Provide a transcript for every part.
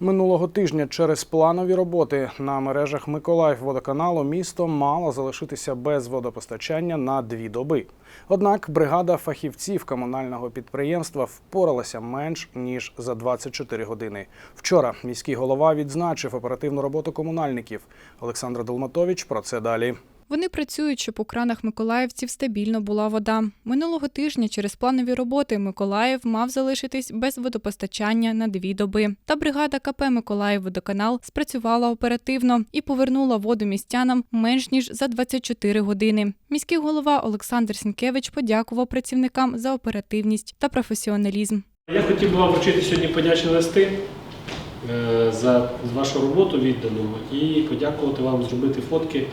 Минулого тижня через планові роботи на мережах Миколаївводоканалу місто мало залишитися без водопостачання на дві доби. Однак бригада фахівців комунального підприємства впоралася менш ніж за 24 години. Вчора міський голова відзначив оперативну роботу комунальників. Олександр Долматович про це далі. Вони працюють, щоб у кранах миколаївців стабільно була вода. Минулого тижня через планові роботи Миколаїв мав залишитись без водопостачання на дві доби. Та бригада КП Миколаївводоканал спрацювала оперативно і повернула воду містянам менш ніж за 24 години. Міський голова Олександр Сінкевич подякував працівникам за оперативність та професіоналізм. Я хотів би вам вручити сьогодні подячні листи е, за вашу роботу віддану і подякувати вам, зробити фотки,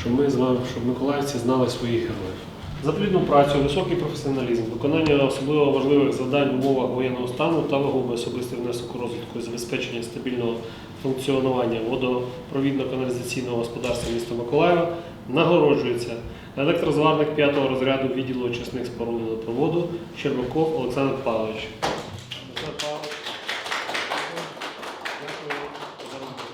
щоб ми щоб миколаївці знали своїх героїв. За плідну працю, високий професіоналізм, виконання особливо важливих завдань в умовах воєнного стану та вагомий особистий внесок розвитку і забезпечення стабільного функціонування водопровідно-каналізаційного господарства міста Миколаєва нагороджується електрозварник 5-го розряду відділу очисних споруд водопроводу Щербаков Олександр Павлович. Олександр Павлович, дякую за роботу.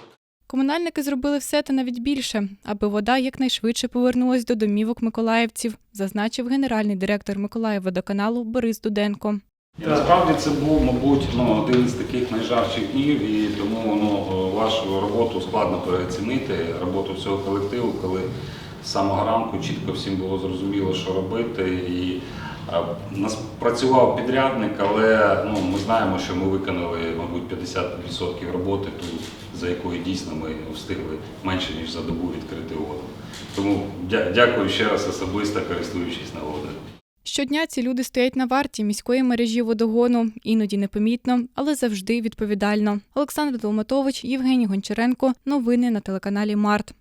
Комунальники зробили все та навіть більше, аби вода якнайшвидше повернулась до домівок миколаївців, зазначив генеральний директор Миколаївводоканалу Борис Дуденко. Насправді це був, мабуть, ну, один із таких найжарчих днів, і тому ну, вашу роботу складно переоцінити, роботу цього колективу, коли з самого ранку чітко всім було зрозуміло, що робити. І нас працював підрядник, але ну, ми знаємо, що ми виконали, мабуть, 50% роботи, ту, за якою дійсно ми встигли менше, ніж за добу відкрити воду. Тому дякую ще раз особисто, користуючись нагодою. Щодня ці люди стоять на варті міської мережі водогону, іноді непомітно, але завжди відповідально. Олександр Долматович, Євгеній Гончаренко. Новини на телеканалі Март.